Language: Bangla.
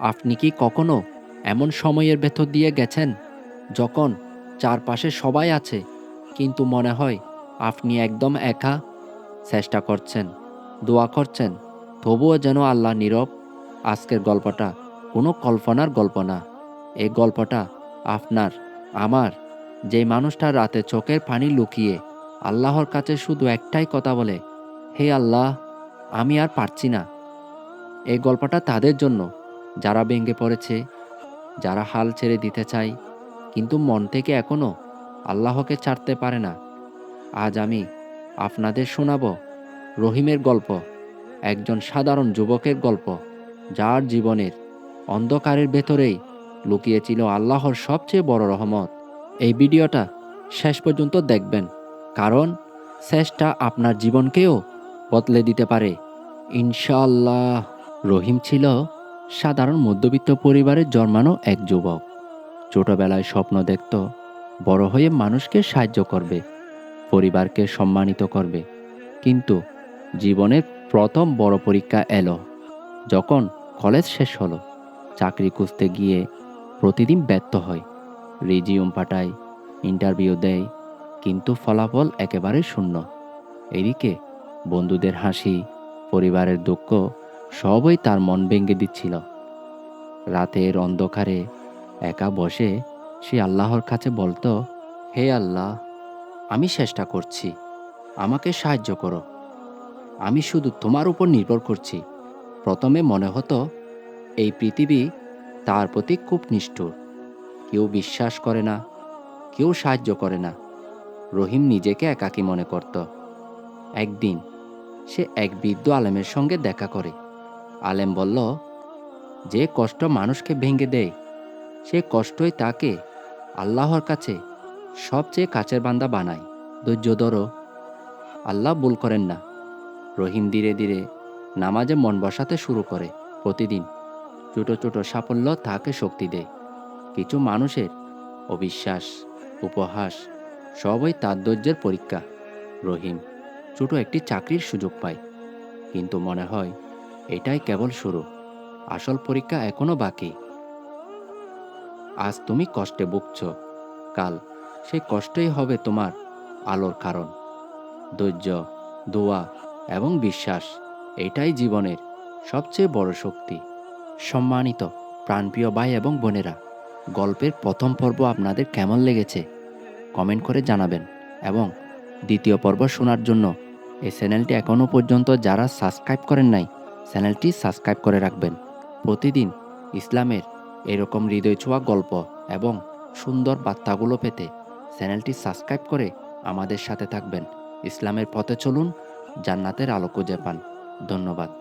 আপনি কি কখনো এমন সময়ের ভেতর দিয়ে গেছেন যখন চারপাশে সবাই আছে, কিন্তু মনে হয় আপনি একদম একা? চেষ্টা করছেন, দোয়া করছেন, তবুও যেন আল্লাহ নীরব। আজকের গল্পটা কোনো কল্পনার গল্প না। এই গল্পটা আপনার, আমার, যে মানুষটা রাতে চোখের পানি লুকিয়ে আল্লাহর কাছে শুধু একটাই কথা বলে, হে আল্লাহ, আমি আর পারছি না। এই গল্পটা তাদের জন্য যারা ভেঙে পড়েছে, যারা হাল ছেড়ে দিতে চায়, কিন্তু মন থেকে এখনও আল্লাহকে ছাড়তে পারে না। আজ আমি আপনাদের শোনাব রহিমের গল্প, একজন সাধারণ যুবকের গল্প, যার জীবনের অন্ধকারের ভেতরেই লুকিয়েছিল আল্লাহর সবচেয়ে বড় রহমত। এই ভিডিওটা শেষ পর্যন্ত দেখবেন, কারণ শেষটা আপনার জীবনকেও বদলে দিতে পারে। ইনশাআল্লাহ। রহিম ছিল সাধারণ মধ্যবিত্ত পরিবারের জন্মানো এক যুবক। ছোটবেলায় স্বপ্ন দেখত, বড় হয়ে মানুষকে সাহায্য করবে, পরিবারকে সম্মানিত করবে। কিন্তু জীবনের প্রথম বড় পরীক্ষা এলো, যখন কলেজ শেষ হলো। চাকরি খুঁজতে গিয়ে প্রতিদিন ব্যর্থ হয়, রিজিউম পাঠায়, ইন্টারভিউ দেয়, কিন্তু ফলাফল একেবারে শূন্য। এদিকে বন্ধুদের হাসি, পরিবারের দুঃখ সবই তার মন ভেঙে দিচ্ছিল। রাতের অন্ধকারে একা বসে সে আল্লাহর কাছে বলতো, হে আল্লাহ, আমি চেষ্টা করছি। আমাকে সাহায্য করো। আমি শুধু তোমার উপর নির্ভর করছি। প্রথমে মনে হতো, এই পৃথিবী তার প্রতি খুব নিষ্ঠুর। কেউ বিশ্বাস করে না, কেউ সাহায্য করে না। রহিম নিজেকে একাকী মনে করত। একদিন সে এক বৃদ্ধ আলেমের সঙ্গে দেখা করে। আলেম বলল, যে কষ্ট মানুষকে ভেঙে দেয়, সে কষ্টই তাকে আল্লাহর কাছে সবচেয়ে কাছের বান্দা বানায়। ধৈর্য ধরো। আল্লাহ ভুল করেন না। রহিম ধীরে ধীরে নামাজে মন বসাতে শুরু করে প্রতিদিন। ছোট ছোট সাফল্য তাকে শক্তি দেয়। কিছু মানুষের অবিশ্বাস, উপহাস, সবই তার ধৈর্যের পরীক্ষা। রহিম ছোট একটি চাকরির সুযোগ পায়। কিন্তু মনে হয় এটাই কেবল শুরু। আসল পরীক্ষা এখনও বাকি। আজ তুমি কষ্টে ভুগছ। কাল সেই কষ্টই হবে তোমার আলোর কারণ। ধৈর্য, দোয়া এবং বিশ্বাস, এটাই জীবনের সবচেয়ে বড় শক্তি। সম্মানিত প্রাণপ্রিয় ভাই এবং বোনেরা, গল্পের প্রথম পর্ব আপনাদের কেমন লেগেছে? কমেন্ট করে জানাবেন এবং দ্বিতীয় পর্ব শোনার জন্য এই চ্যানেলটি এখনও পর্যন্ত যারা সাবস্ক্রাইব করেন নাই চ্যানেলটি সাবস্ক্রাইব করে রাখবেন। প্রতিদিন ইসলামের এরকম হৃদয় ছোঁয়া গল্প এবং সুন্দর বার্তাগুলো পেতে চ্যানেলটি সাবস্ক্রাইব করে আমাদের সাথে থাকবেন। ইসলামের পথে চলুন, জান্নাতের আলো খুঁজে পান। ধন্যবাদ।